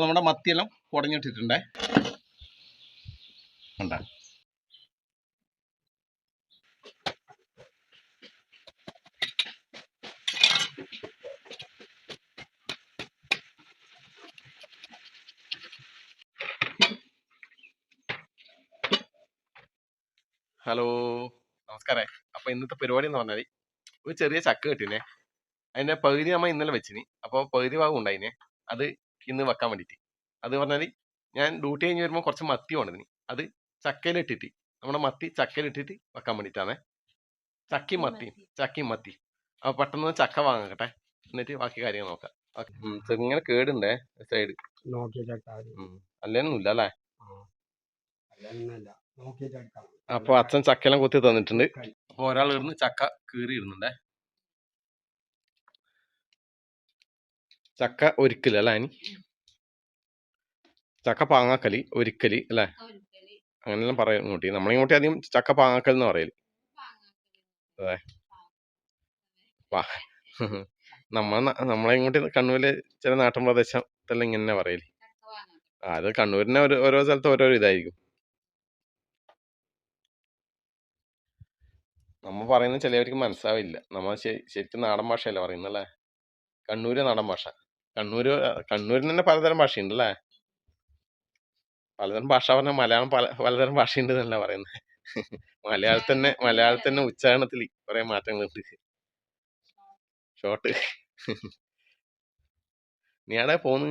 അപ്പോൾ നമ്മുടെ മത്തിയെല്ലാം കുടഞ്ഞിട്ടിട്ടുണ്ടേ ഉണ്ട ഹലോ. നമസ്കാരം. അപ്പൊ ഇന്നത്തെ പരിപാടി എന്ന് പറഞ്ഞാൽ ഒരു ചെറിയ ചക്ക കിട്ടിനെ. അതിന്റെ പകുതി നമ്മൾ ഇന്നലെ വെച്ചിന്. അപ്പോൾ പകുതി ഭാഗം ഉണ്ടായിനെ. അത് ഇന്ന് വെക്കാൻ വേണ്ടിയിട്ട് അത് പറഞ്ഞാൽ ഞാൻ ഡ്യൂട്ടി കഴിഞ്ഞ് വരുമ്പോൾ കുറച്ച് മത്തി കൊണ്ടുവന്നിന്. അത് ചക്കയിലിട്ടിട്ട് നമ്മുടെ മത്തി ചക്കയിലിട്ടിട്ട് വെക്കാൻ വേണ്ടിയിട്ടാണ് ചക്കി മത്തി ചക്കി മത്തി. അപ്പൊ പെട്ടെന്ന് ചക്ക വാങ്ങട്ടെ. എന്നിട്ട് ബാക്കി കാര്യങ്ങൾ നോക്കാം. ഇങ്ങനെ കേടുണ്ടേ സൈഡ്? അല്ലേന്നുമില്ല അല്ലേ? അപ്പൊ അച്ഛൻ ചക്കയെല്ലാം കുത്തി തന്നിട്ടുണ്ട്. അപ്പൊ ഒരാൾ ഇരുന്ന് ചക്ക കീറി ഇടുന്നുണ്ടേ ചക്ക ഒരിക്കൽ അല്ലേ? അനി ചക്ക പാങ്ങാക്കലി ഒരിക്കലി അല്ലേ? അങ്ങനെല്ലാം പറയും ഇങ്ങോട്ട്. നമ്മളിങ്ങോട്ട് അധികം ചക്ക പാങ്ങാക്കൽ എന്ന് പറയൽ. അതെ. നമ്മ നമ്മളെ ഇങ്ങോട്ട് കണ്ണൂരിലെ ചില നാട്ടിൻ പ്രദേശത്തെല്ലാം ഇങ്ങനെ പറയൽ. അത് കണ്ണൂരിനെ ഒരു ഓരോ സ്ഥലത്ത് ഓരോരോ ഇതായിരിക്കും. നമ്മ പറയുന്നത് ചിലവർക്ക് മനസ്സിലാവില്ല. നമ്മ ശരിക്കും നാടൻ ഭാഷയല്ല പറയുന്നല്ലേ കണ്ണൂര് നാടൻ ഭാഷ. കണ്ണൂര് കണ്ണൂരിന് തന്നെ പലതരം ഭാഷയുണ്ട് അല്ലേ പലതരം ഭാഷ പറഞ്ഞാൽ മലയാളം പല പലതരം ഭാഷയുണ്ട് എന്നല്ല പറയുന്നത് മലയാളത്തിൽ തന്നെ മലയാളത്തിൽ തന്നെ ഉച്ചാരണത്തിൽ കുറെ മാറ്റങ്ങളുണ്ട്. ഷോർട്ട്. നീ ആടെ പോന്ന്?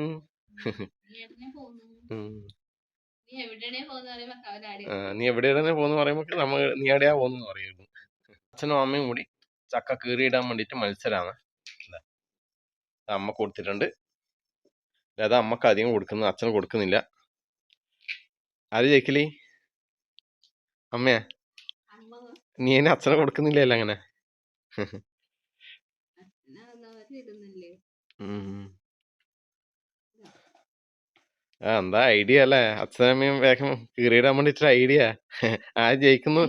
നീ എവിടെയാണ് പോന്ന്? പറയുമ്പോ നമ്മ നീ എവിടെയാ പോന്ന് പറയുന്നു. അച്ഛനും അമ്മയും കൂടി ചക്ക കീറിയിടാൻ വേണ്ടിട്ട് മത്സരാണ്. ഇത് അമ്മ കൊടുത്തിട്ടുണ്ട്. അതായത് അമ്മയ്ക്ക് അധികം കൊടുക്കുന്നു അച്ഛന് കൊടുക്കുന്നില്ല. ആര് ജയിക്കലി? അമ്മയാ? നീ എന്നെ അച്ഛനെ കൊടുക്കുന്നില്ലല്ലോ അങ്ങനെ. ആ എന്താ ഐഡിയ അല്ലേ? അച്ഛനമ്മയും വേഗം കീറിയിടാൻ വേണ്ടിട്ട് ഐഡിയ. ആര് ജയിക്കുന്നു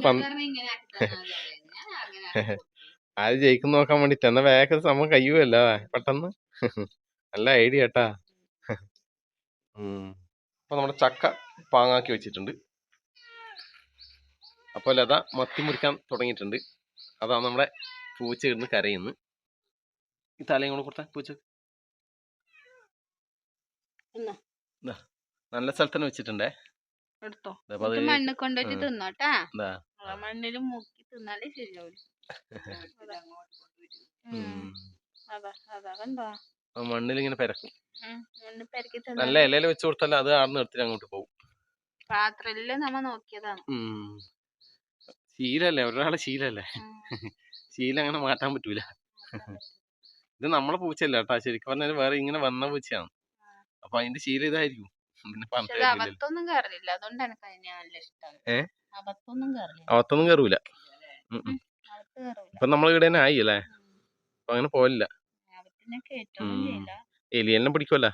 ആര് ജയിക്കുന്നു നോക്കാൻ വേണ്ടിട്ട് എന്നാ വേഗം സംഭവം കഴിയുമല്ലോ പെട്ടെന്ന്. നല്ല ഐഡിയ കേട്ടാ അപ്പോൾ അപ്പൊ നമ്മുടെ ചക്ക പാങ്ങാക്കി വെച്ചിട്ടുണ്ട്. അപ്പോൾ ലത മത്തി മുറിക്കാൻ തുടങ്ങിയിട്ടുണ്ട്. അതാണ് നമ്മുടെ പൂച്ച ഇരുന്ന് കരയുന്നു. ഈ തലയും കൂടെ കൊടുത്താ പൂച്ച. നല്ല സ്ഥലത്ത് തന്നെ വെച്ചിട്ടുണ്ടേ. എടുത്തോ. മണ്ണ് കൊണ്ടുപോയിട്ട് ഉം. തിന്നോട്ടാ. മണ്ണിൽ മുക്കി തിന്നാലേ ശരിയാവില്ല മണ്ണിൽ ഇങ്ങനെ പെരക്കും നല്ല ഇലയിൽ വെച്ച് കൊടുത്താൽ അത് ആർന്ന് എടുത്തിട്ട് അങ്ങോട്ട് പോകും. പാത്രത്തിൽ നമ്മ നോക്കിയതാണ്. ശീലല്ലേ? ഒരാളെ ശീലല്ലേ. ശീലം അങ്ങനെ മാറ്റാൻ പറ്റൂല. ഇത് നമ്മളെ പൂച്ചയല്ല കേട്ടാ. ശരിക്കും പറഞ്ഞാൽ വേറെ ഇങ്ങനെ വന്ന പൂച്ചയാണ്. അപ്പൊ അതിന്റെ ശീലം ഇതായിരിക്കും. കയറില്ല അതുകൊണ്ട് എനിക്ക് അതിനെ നല്ല ഇഷ്ടമാണ് അവത്തൊന്നും കയറൂല. അകത്ത് കയറില്ല ഇപ്പൊ നമ്മളിവിടെ തന്നെ ആയി അല്ലേ? അപ്പൊ അങ്ങനെ പോലില്ല എലിയെല്ലാം പിടിക്കുമല്ല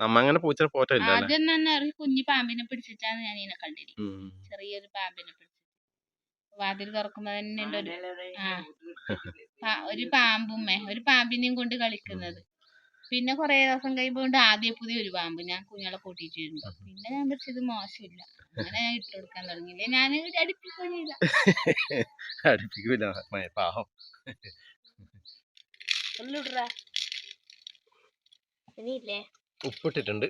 നമ്മ അങ്ങനെ പൂച്ചനെ പോറ്റില്ല ആദ്യം തന്നെ കുഞ്ഞു പാമ്പിനെ പിടിച്ചിട്ടാണ് ഞാൻ ഇതിനെ കണ്ടിരി ചെറിയൊരു പാമ്പിനെ പിടിച്ചിട്ട്. വാതിൽ തുറക്കുമ്പോ തന്നെ ഉണ്ട് ഒരു ആ. ഒരു പാമ്പുമ്മേ. ഒരു പാമ്പിനെയും കൊണ്ട് കളിക്കുന്നത്. പിന്നെ കൊറേ ദിവസം കഴിയുമ്പോണ്ട് ആദ്യം പുതിയ ഒരു പാമ്പ് ഞാൻ കുഞ്ഞുങ്ങളെ കൂട്ടിയിട്ടുണ്ട്. പിന്നെ ഞാൻ പിടിച്ചത് മോശമില്ല. അങ്ങനെ ഞാൻ ഇട്ട് കൊടുക്കാൻ തുടങ്ങിയില്ലേ. ഞാൻ അടുപ്പിക്കുന്നില്ല ചെയ്യില്ല അടുപ്പിക്കൂല. പാവം. ഉപ്പിട്ടിട്ടുണ്ട്.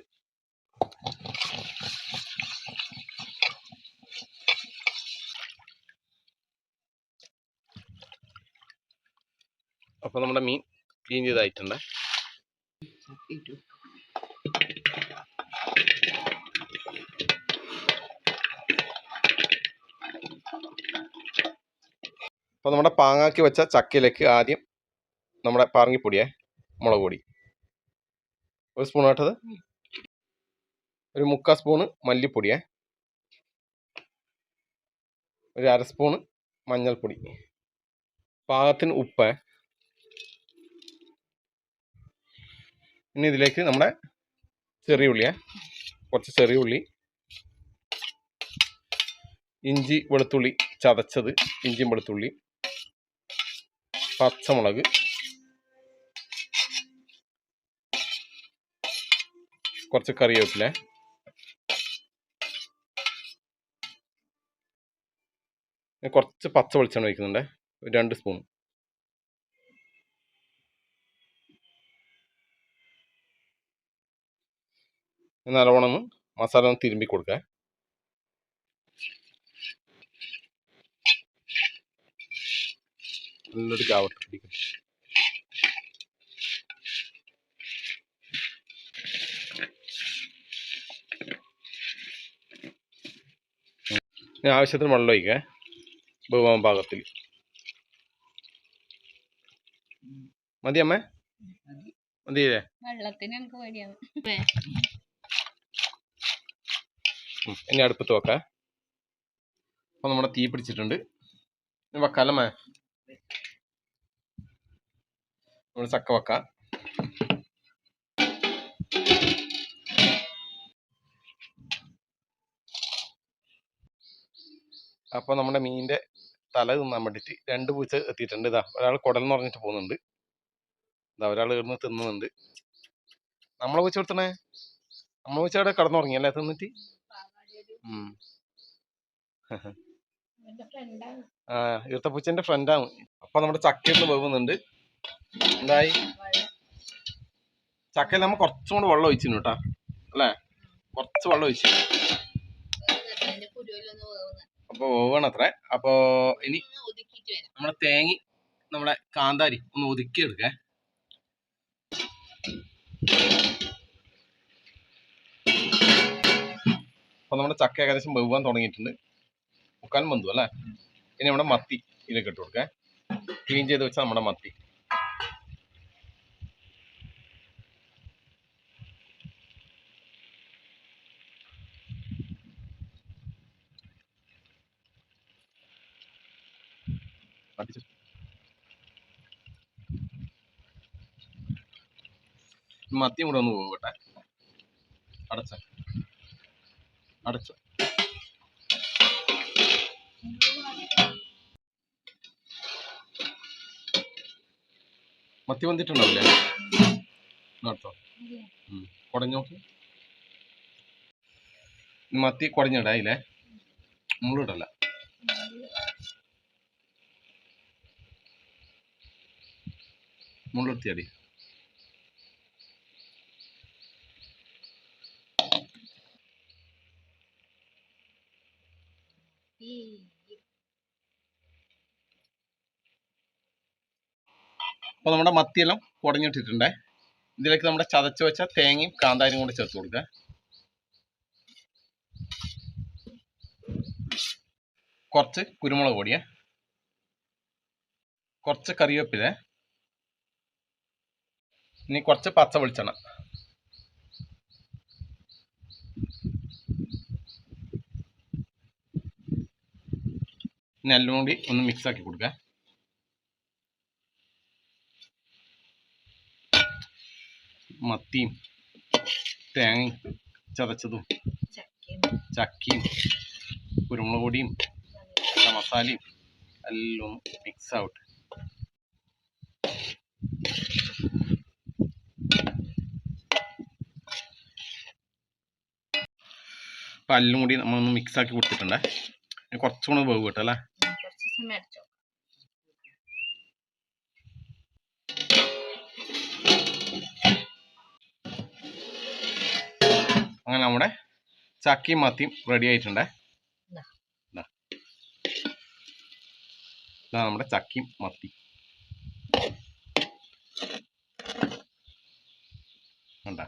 അപ്പൊ നമ്മുടെ മീൻ ക്ലീൻ ചെയ്തായിട്ടുണ്ട്. അപ്പൊ നമ്മുടെ പാങ്ങാക്കി വെച്ച ചക്കയിലേക്ക് ആദ്യം നമ്മുടെ പാറങ്ങിപ്പൊടിയെ മുളക് പൊടി ഒരു സ്പൂൺ ആട്ടത്. ഒരു മുക്കാൽ സ്പൂണ് മല്ലിപ്പൊടിയേ ഒരു അര സ്പൂണ് മഞ്ഞൾപ്പൊടി. പാകത്തിന് ഉപ്പ് ഇനി ഇതിലേക്ക് നമ്മുടെ ചെറിയ ഉള്ളിയെ കുറച്ച് ചെറിയ ഉള്ളി. ഇഞ്ചി വെളുത്തുള്ളി ചതച്ചത് ഇഞ്ചിയും വെളുത്തുള്ളി. പച്ചമുളക്. കുറച്ച് കറിവേപ്പില. കുറച്ച് പച്ച വെളിച്ചെണ്ണ ഒഴിക്കുന്നുണ്ട്. രണ്ട് സ്പൂൺ. നല്ലവണ്ണം ഒന്ന് മസാല ഒന്ന് തിരുമ്പി കൊടുക്കുക നല്ലൊരു കാവട്ട് ആവശ്യത്തിന് വെള്ളം ഒഴിക്കുക ബഹുമാൻ പാകത്തിൽ. മതി അമ്മേ. മതിയല്ലേ. ഇനി അടുപ്പത്ത് വെക്കാം. അപ്പൊ നമ്മുടെ തീ പിടിച്ചിട്ടുണ്ട്. വെക്കാലമ്മേ നമ്മൾ ചക്ക വെക്കാം. അപ്പൊ നമ്മുടെ മീനിന്റെ തല തിന്നാൻ വേണ്ടിട്ട് രണ്ട് പൂച്ച എത്തിയിട്ടുണ്ട് ഇതാ ഒരാൾ കുടൽ എന്ന് പറഞ്ഞിട്ട് പോകുന്നുണ്ട്. ഇതാ ഒരാൾ ഇവിടുന്ന് തിന്നുന്നുണ്ട്. നമ്മളെ പൂച്ച കൊടുത്തണേ നമ്മളെ പൂച്ച അവിടെ കടന്നുറങ്ങിയല്ലേ തിന്നിട്ട്? ഉം. ആ ഈർത്തപ്പൂച്ചന്റെ ഫ്രണ്ടാണ് അപ്പൊ നമ്മുടെ ചക്കയിന്ന് പോകുന്നുണ്ട് എന്തായി? ചക്കയിൽ നമ്മൾ കുറച്ചും കൂടെ വെള്ളം ഒഴിച്ചിരുന്നു കേട്ടാ. അല്ലേ? കുറച്ച് വെള്ളം ഒഴിച്ചു. അപ്പൊ വേവണം അത്ര അപ്പൊ ഇനി നമ്മളെ തേങ്ങി നമ്മളെ കാന്താരി ഒന്ന് ഒതുക്കി എടുക്കേ. അപ്പൊ നമ്മുടെ ചക്ക ഏകദേശം വെവ്വാൻ തുടങ്ങിയിട്ടുണ്ട്. മുക്കാൽ ബന്ധു അല്ലേ? ഇനി നമ്മുടെ മത്തി ഇതിലേക്ക് ഇട്ട് കൊടുക്കേ. ക്ലീൻ ചെയ്ത് വെച്ച നമ്മുടെ മത്തി. അടിച്ച്. മത്തിയും കൂടെ ഒന്ന് പോകട്ടെ അടച്ച അടച്ച മത്തി വന്നിട്ടുണ്ടാവില്ലേ നടത്തോ കുടഞ്ഞു നോക്ക് മത്തി കുടഞ്ഞിടായില്ലേ മുള്ളിടല്ല മുള്ളിർത്തിയടി അപ്പൊ നമ്മുടെ മത്തിയെല്ലാം കുടഞ്ഞിട്ടിട്ടുണ്ടേ ഇതിലേക്ക് നമ്മുടെ ചതച്ച് വെച്ച തേങ്ങയും കാന്താരിയും കൂടെ ചേർത്ത് കൊടുക്കുക. കുറച്ച് കുരുമുളക് പൊടിയേ. കുറച്ച് കറിവേപ്പില. ഇനി കുറച്ച് പച്ച വെളിച്ചെണ്ണ. ഇനി എല്ലാം കൂടി ഒന്ന് മിക്സ് ആക്കി കൊടുക്കുക മത്തിയും തേങ്ങയും ചതച്ചതും ചക്കയും. കുരുമുളക് പൊടിയും മസാലയും എല്ലാം മിക്സ് ആവട്ടെ. അപ്പം അല്ലും കൂടി നമ്മളൊന്ന് മിക്സ് ആക്കി കൊടുത്തിട്ടുണ്ട്. കുറച്ചും കൂടെ വേവ് കിട്ടും അല്ലേ? അങ്ങനെ നമ്മുടെ ചക്കയും മത്തിയും റെഡി ആയിട്ടുണ്ട്. നമ്മുടെ ചക്കയും മത്തി കണ്ട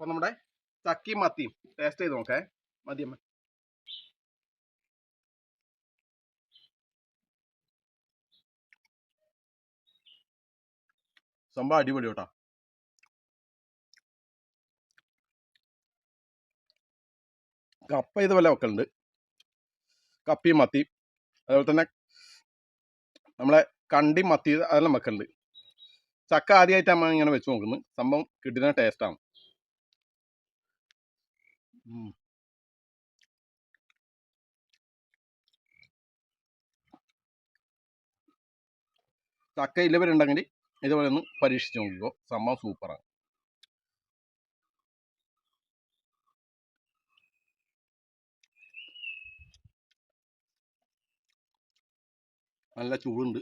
അപ്പൊ നമ്മുടെ ചക്കിയും മത്തിയും ടേസ്റ്റ് ചെയ്ത് നോക്കേ. മതിയമ്മ സംഭവം അടിപൊളി കേട്ടോ. കപ്പ ഇതുപോലെ വെക്കലുണ്ട്. കപ്പിയും മത്തിയും. അതുപോലെ തന്നെ നമ്മളെ കണ്ടി മത്തി അതെല്ലാം വെക്കലുണ്ട്. ചക്ക ആദ്യമായിട്ട് അമ്മ ഇങ്ങനെ വെച്ച് നോക്കുന്നത്. സംഭവം കിട്ടുന്ന ടേസ്റ്റാണ് ചക്ക ഇല്ലവരുണ്ടെങ്കിൽ ഇതുപോലെ ഒന്ന് പരീക്ഷിച്ച് നോക്കിക്കോ. സംഭവം സൂപ്പറാണ് നല്ല ചൂടുണ്ട്.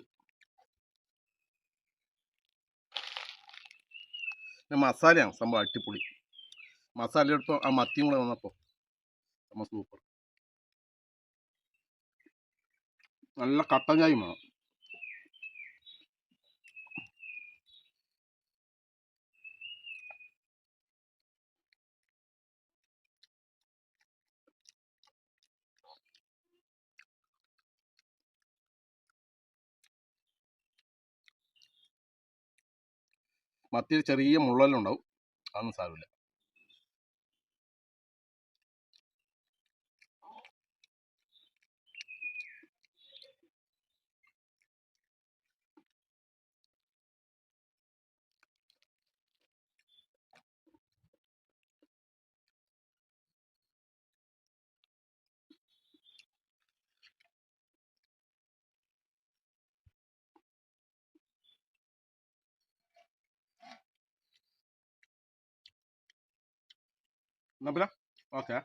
മസാലയാണ് സംഭവം അടിപൊളി. മസാല എടുത്തോ? ആ മത്തിയും കൂടെ വന്നപ്പോൾ സംഭവം സൂപ്പർ. നല്ല കട്ടൻ ചായയും വേണം. മത്തിയിൽ ചെറിയ മുള്ളലുണ്ടാവും. അതൊന്നും സാരമില്ല. എന്നാ പിന്നെ ഓക്കെ